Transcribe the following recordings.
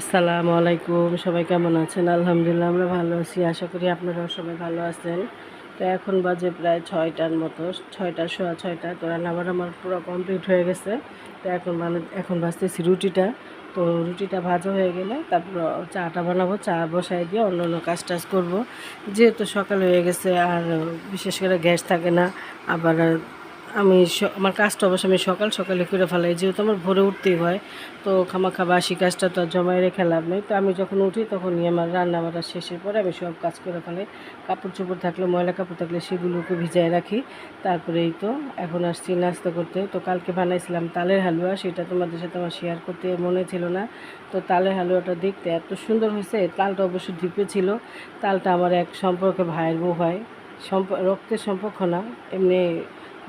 আসসালামু আলাইকুম, সবাই কেমন আছেন? আলহামদুলিল্লাহ, আমরা ভালো আছি, আশা করি আপনারাও সবাই ভালো আছেন। তো এখন বাজে প্রায় ছয়টার মতো, ছয়টা, সোয়া ছয়টা, তো রান্নাবার আমার পুরো কমপ্লিট হয়ে গেছে। তো এখন মানে এখন বাজতেছি রুটিটা। তো রুটিটা ভাজা হয়ে গেলে তারপর চাটা বানাবো, চা বসাই দিয়ে অন্য অন্য কাজ টাজ করব। যেহেতু সকাল হয়ে গেছে, আর বিশেষ করে গ্যাস থাকে না, আবার আমি আমার কাজটা অবশ্য আমি সকাল সকালে করে ফেলাই, যেহেতু আমার ভোরে উঠতেই হয়, তো খামাখা বাসি কাজটা তো জমায় রেখে লাভ নেই। তো আমি যখন উঠি তখনই আমার রান্না বান্না শেষের পরে আমি সব কাজ করে ফেলাই। কাপড় চোপড় থাকলে, ময়লা কাপড় থাকলে সেগুলোকে ভিজায় রাখি। তারপরে এই তো এখন আসছি নাস্তা করতে। তো কালকে বানাইছিলাম তালের হালুয়া, সেটা তোমাদের সাথে আমার শেয়ার করতে মনে ছিল না। তো তালের হালুয়াটা দেখতে এত সুন্দর হয়েছে, তালটা অবশ্য ডিপে ছিল। তালটা আমার এক সম্পর্কে ভাইয়ের বউ হয়। সম্প, রক্তের সম্পর্ক না, এমনি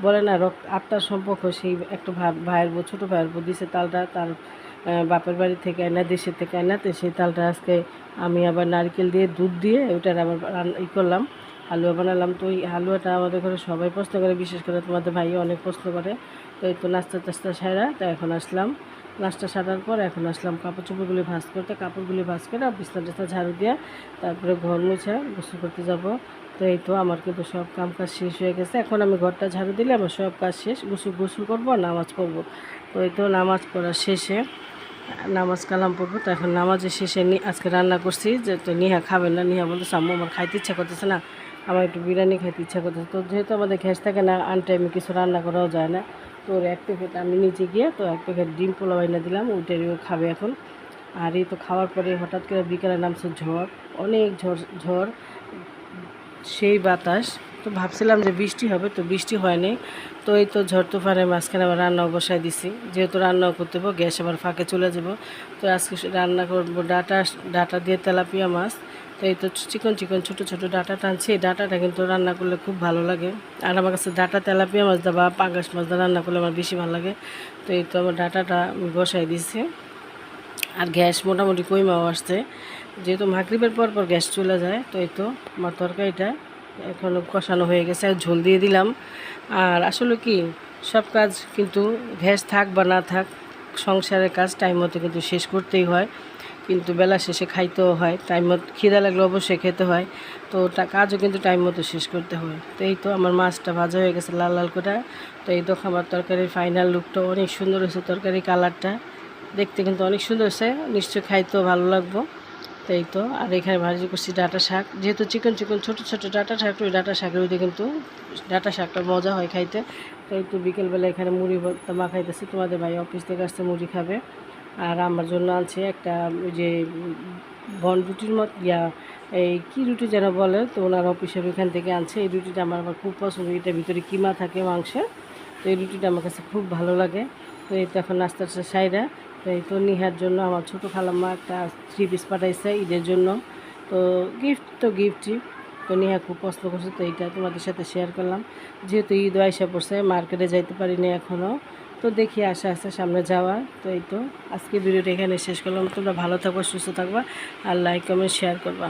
বলে না রক্ত আত্মার সম্পর্ক সেই একটা ভাইয়ের বউ, ছোটো ভাইয়ের বউ দিছে তালটা, তার বাপের বাড়ি থেকে আয়না দেশের থেকে আয়না তো সেই তালটা আজকে আমি আবার নারকেল দিয়ে দুধ দিয়ে ওইটার আবার ই করলাম, হালুয়া বানালাম। তো ওই হালুয়াটা আমাদের ঘরে সবাই প্রশ্ন করে, বিশেষ করে তোমাদের ভাই অনেক প্রশ্ন করে। তো এই তো নাস্তা টাস্তা সারা, তো এখন আসলাম। নাস্তা সারার পর এখন আসলাম কাপড় চোপড়গুলি ভাজ করতে। কাপড়গুলি ভাজ করে বিছনা টিছনা ঝাড়ু দিয়ে তারপরে ঘর মুছে গোসল করতে যাব। তো এই তো আমার কিন্তু সব কাম কাজ শেষ হয়ে গেছে। এখন আমি ঘরটা ঝাড়ু দিলে আমার সব কাজ শেষ। গোসল গোসল করব, নামাজ পড়ব। তো এই তো নামাজ পড়ার শেষে, নামাজ কালাম পড়ব। তো এখন নামাজের শেষে আজকে রান্না করছি যে তো নিহা খাবেন না। নিহা বলতেছে, আম্মু, আমার খাইতে ইচ্ছা করতেছে না। আমার একটু বিরিয়ানি খাইতে ইচ্ছা করতেছে। তো যেহেতু আমাদের গ্যাস থাকে না আন টাইমে কিছু রান্না করাও যায় না। তো এক প্যাকেট আমি নিচে গিয়ে তো এক প্যাকেট ডিম পোলাও এনে দিলাম ওইটারই ও খাবে এখন। আর এই তো খাওয়ার পরে হঠাৎ করে বিকেলে নামছে ঝড়, অনেক ঝড় ঝড়, সেই বাতাস। তো ভাবছিলাম যে বৃষ্টি হবে, তো বৃষ্টি হয়নি। তো এই তো ঝড় তুফানের মাঝখানে আবার রান্নাও বসাই দিছি। যেহেতু রান্নাও করতে হবে, গ্যাস আবার ফাঁকে চলে যাব। তো আজকে রান্না করব ডাটা ডাটা দিয়ে তেলাপিয়া মাছ। তো এই তো চিকন চিকন ছোটো ছোটো ডাটা টানছি। এই ডাটাটা কিন্তু রান্না করলে খুব ভালো লাগে। আর আমার কাছে ডাটা তেলাপিয়া মাছ দা বা পাঙ্গাস মাছ দা রান্না করলে আমার বেশি ভালো লাগে। তো এই তো আমার ডাটাটা বসাই দিছি আর গ্যাস মোটামুটি কইমাও আসছে। যেহেতু মাগরিবের পর পর গ্যাস চলে যায়, তো এই তো আমার তরকারিটা এখন কষানো হয়ে গেছে। আর ঝোল দিয়ে দিলাম। আর আসলে কি, সব কাজ কিন্তু গ্যাস থাক বা না থাক, সংসারের কাজ টাইম মতো কিন্তু শেষ করতেই হয়। কিন্তু বেলা শেষে খাইতেও হয় টাইম মতো খিদা লাগলে অবশ্যই খেতে হয়। তো কাজও কিন্তু টাইম মতো শেষ করতে হয় তো এই তো আমার মাছটা ভাজা হয়ে গেছে লাল লাল করে। তো এই তো খাবার তরকারির ফাইনাল লুকটা অনেক সুন্দর হয়েছে তরকারি কালারটা দেখতে কিন্তু অনেক সুন্দর হয়েছে, নিশ্চয়ই খাইতেও ভালো লাগবো। তো এই তো, আর এখানে ভাজি করছি ডাটা শাক। যেহেতু চিকন চিকন ছোটো ছোটো ডাটা শাক, ওই ডাটা শাকের ওইটা কিন্তু ডাটা শাকটা মজা হয় খাইতে। তো এই তো বিকেলবেলা এখানে মুড়ি মাখাইতেছি। তোমাদের ভাই অফিস থেকে আসতে মুড়ি খাবে। আর আমার জন্য আনছে একটা ওই যে বন রুটির মত, ইয়া, এই কী রুটি যেন বলে, তো ওনার অফিসের ওইখান থেকে আনছে। এই রুটিটা আমার আবার খুব পছন্দ, এটার ভিতরে কিমা থাকে, মাংসের। তো এই রুটিটা আমার কাছে খুব ভালো লাগে। তো এই তো এখন টাস্তা সাইরা। তো এই তো নিহার জন্য আমার ছোটো খালাম্মা একটা থ্রি পিস পাঠাইছে ঈদের জন্য। তো গিফট তো গিফটই তো নিহা খুব পছন্দ করছে, তো এইটা তোমাদের সাথে শেয়ার করলাম। যেহেতু ঈদ আইসা পড়ছে মার্কেটে যাইতে পারিনি এখনও তো দেখি আশা আস্তে সামনে যাওয়া। তো এই তো, আজকে ভিডিওটা এখানে শেষ করলাম। তোমরা ভালো থাকবা, সুস্থ থাকবা আর লাইক কমেন্ট শেয়ার করবা।